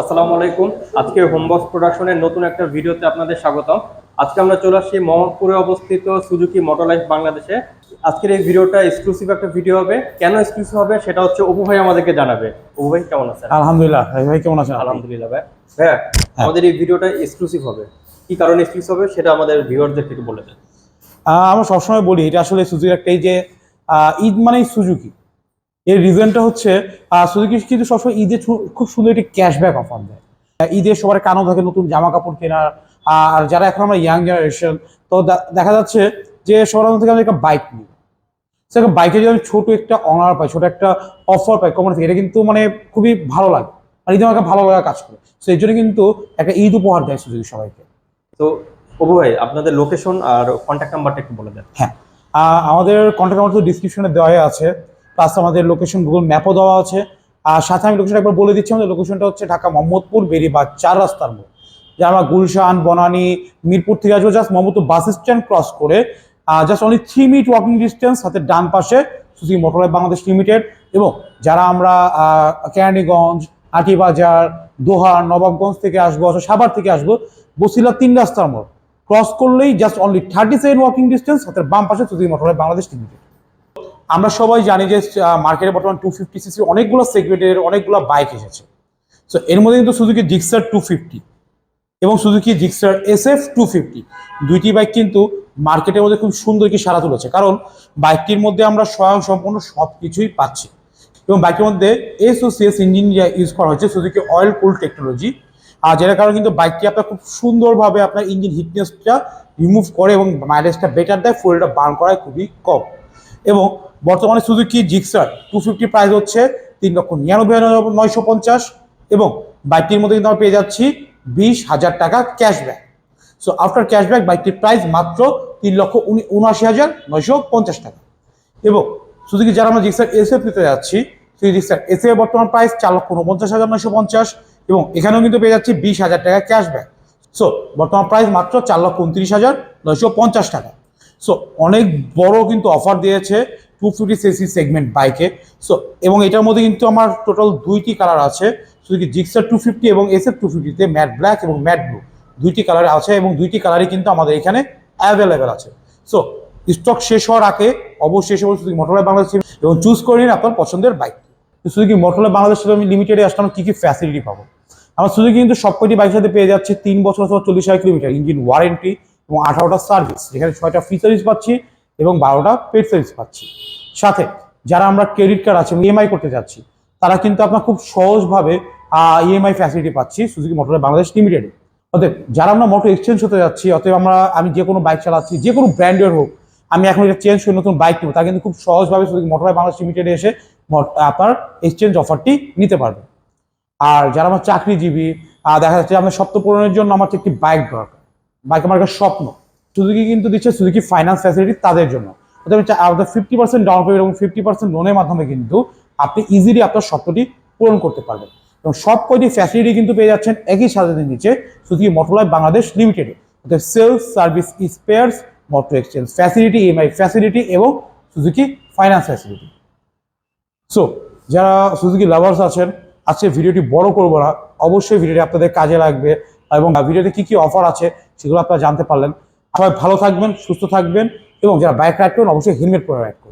আসসালামু আলাইকুম। আজকে হোমবক্স প্রোডাকশনের নতুন একটা ভিডিওতে আপনাদের স্বাগতম। আজকে আমরা চলে আসছি মোহাম্মদপুরে অবস্থিত সুজুকি মোটর লাইফ বাংলাদেশে। আজকের এই ভিডিওটা এক্সক্লুসিভ একটা ভিডিও হবে। কেন এক্সক্লুসিভ হবে সেটা হচ্ছে অপু ভাই আমাদেরকে জানাবে। অপু ভাই কেমন আছেন? আলহামদুলিল্লাহ। ভাই কেমন আছেন আলহামদুলিল্লাহ ভাই। হ্যাঁ। আমাদের এই ভিডিওটা এক্সক্লুসিভ হবে। কি কারণে এক্সক্লুসিভ হবে সেটা আমাদের ভিউয়ারদেরকে একটু বলে দেন। আমরা সবসময় বলি এটা আসলে সুজুকি একটা এই যে ঈদ মানেই সুজুকি এর রিজনটা হচ্ছে সুজুকি কিন্তু সবসময় ঈদে খুব সুন্দর একটি ক্যাশব্যাক অফার দেয়। আহ, ঈদে সবার কানো থাকে নতুন জামা কাপড় কেনার আর যারা এখন আমরা ইয়াং জেনারেশন তো দেখা যাচ্ছে যে সবার থেকে আমি একটা বাইক নিই। সেরকম বাইকে যদি আমি ছোট একটা অনার পাই ছোট একটা অফার পাই কোম্পানি থেকে এটা কিন্তু মানে খুবই ভালো লাগে। আর ঈদে আমাকে ভালো লাগা কাজ করে। তো এই জন্য কিন্তু একটা ঈদ উপহার দেয় সুজুকি সবাইকে। তো অপু ভাই আপনাদের লোকেশন আর কন্ট্যাক্ট নাম্বারটা একটু বলে দেন। হ্যাঁ আমাদের কন্ট্যাক্ট নাম্বার তো ডিসক্রিপশনে দেওয়া আছে। প্লাস আমাদের লোকেশন গুগল ম্যাপও দেওয়া আছে। আর সাথে আমি লোকেশন একবার বলে দিচ্ছি, আমাদের লোকেশনটা হচ্ছে ঢাকা মোহাম্মদপুর বেরিবাগ চার রাস্তার মোড়। যে আমরা গুলশান, বনানী, মিরপুর থেকে আসব just Mohammadpur bus stand cross করে just only three minute walking distance হাতে ডান পাশে সুজুকি মোটরলাইফ বাংলাদেশ লিমিটেড এবং যারা আমরা কেরানীগঞ্জ আটিবাজার দোহার, নবাবগঞ্জ থেকে আসব, অথবা সাভার থেকে আসব বসিলা তিন রাস্তার মোড়। ক্রস করলেই just only thirty seven walking distance হাতের বাম পাশে সুজুকি মোটরলাইফ বাংলাদেশ লিমিটেড আমরা সবাই জানি যে মার্কেটে বর্তমান টু ফিফটি সিসি অনেকগুলো সেগমেন্টের অনেকগুলো বাইক এসেছে। সো এর মধ্যে কিন্তু সুজুকি জিক্সার টু ফিফটি এবং Suzuki Gixxer S F two fifty দুইটি বাইক কিন্তু মার্কেটের মধ্যে খুব সুন্দর কি সারা তুলেছে। কারণ বাইকটির মধ্যে আমরা স্বয়ং সম্পূর্ণ সব কিছুই পাচ্ছি। এবং বাইকের মধ্যে এসওসিএস ইঞ্জিন ইউজ করা হয়েছে সুজুকি অয়েল কুল টেকনোলজি আর যেটার কারণে কিন্তু বাইকটি আপনার খুব সুন্দরভাবে আপনার ইঞ্জিন হিটনেসটা রিমুভ করে এবং মাইলেজটা বেটার দেয় ফুয়েলটা বার্ন করায় খুবই কম। এবং বর্তমানে শুধু Suzuki Gixxer two fifty price হচ্ছে তিন লক্ষ নিরানব্বই হাজার নয়শো পঞ্চাশ এবং বাইকটির মধ্যে কিন্তু আমরা পেয়ে যাচ্ছি বিশ হাজার টাকা ক্যাশব্যাক সো আফটার ক্যাশব্যাক বাইকটির প্রাইস মাত্র তিন লক্ষ উনি উনআশি হাজার নয়শো পঞ্চাশ টাকা। এবং সুজুকি যারা আমরা জিক্সার এসএফ নিতে যাচ্ছি, সেই জিক্সার এসএফ বর্তমান প্রাইস চার লক্ষ উনপঞ্চাশ হাজার নয়শো পঞ্চাশ এবং এখানেও কিন্তু পেয়ে যাচ্ছি বিশ হাজার টাকা ক্যাশব্যাক সো বর্তমান প্রাইস মাত্র চার লক্ষ উনত্রিশ হাজার নয়শো পঞ্চাশ টাকা। সো অনেক বড় কিন্তু অফার দিয়েছে টু ফিফটি সিসি সেগমেন্ট বাইকে সো এবং এটার মধ্যে কিন্তু আমার টোটাল দুইটি কালার আছে সুজুকি জিক্সার টু ফিফটি এবং এসএফ টু ফিফটিতে ম্যাট ব্ল্যাক এবং ম্যাট ব্লু দুইটি কালার আছে এবং দুইটি কালারই কিন্তু আমাদের এখানে অ্যাভেলেবেল আছে। সো স্টক শেষ হওয়ার আগে অবশ্যই এসে শুধু মোটরলাইফ বাংলাদেশ এবং চুজ করে নিন আপনার পছন্দের বাইক সুজুকি মোটরলাইফ বাংলাদেশ আমি লিমিটেডে আসলে আমরা কী কী ফ্যাসিলিটি পাবো? আমার সুজুকি কিন্তু সবকটি বাইকের সাথে পেয়ে যাচ্ছে তিন বছর অথবা চল্লিশ হাজার কিলোমিটার। ইঞ্জিন ওয়ারেন্টি এবং আঠারোটা সার্ভিস যেখানে ছয়টা ফ্রি সার্ভিস পাচ্ছি এবং বারোটা পেড সার্ভিস পাচ্ছি। সাথে যারা আমরা ক্রেডিট কার্ড আছে ইএমআই করতে যাচ্ছি, তারা কিন্তু আপনার খুব সহজভাবে ইএমআই ফ্যাসিলিটি পাচ্ছি সুজুকি মোটর বাংলাদেশ লিমিটেডে অতএব যারা আমরা মোটর এক্সচেঞ্জ হতে যাচ্ছি, অতএব আমরা, আমি যে কোনো বাইক চালাচ্ছি, যে কোনো ব্র্যান্ডের হোক, আমি এখন এটা চেঞ্জ করে নতুন বাইক নেব, তা কিন্তু খুব সহজভাবে সুজুকি মোটর বাংলাদেশ লিমিটেডে এসে আপনার এক্সচেঞ্জ অফারটি নিতে পারবে। আর যারা আমার চাকরিজীবী দেখা যাচ্ছে আমার স্বপ্ন পূরণের জন্য আমার একটি বাইক দরকার। বাইক আমার স্বপ্ন। সুজুকি কিন্তু দিচ্ছে সুজুকি ফাইন্যান্স ফ্যাসিলিটি তাদের জন্য। অর্থাৎ ফিফটি পার্সেন্ট ডাউন পেমেন্ট এবং ফিফটি পার্সেন্ট লোনের মাধ্যমে কিন্তু আপনি ইজিলি আপনার স্বপ্নটি পূরণ করতে পারবেন। এবং সব কয়টি ফ্যাসিলিটি কিন্তু পেয়ে যাচ্ছেন একই সাথে নিচে সুজুকি মোটরলাইফ বাংলাদেশ লিমিটেডে অর্থাৎ sales service spares motor exchange facility EMI facility এবং সুজুকি ফাইন্যান্স ফ্যাসিলিটি সো যারা সুজুকি লাভার্স আছেন, আজকে ভিডিওটি বড় করব না। অবশ্যই ভিডিওটি আপনাদের কাজে লাগবে। এবং ভিডিওতে কি কি অফার আছে সেগুলো আপনারা জানতে পারলেন। সবাই ভালো থাকবেন, সুস্থ থাকবেন এবং যারা বাইক করবেন অবশ্যই হেলমেট পরে করবেন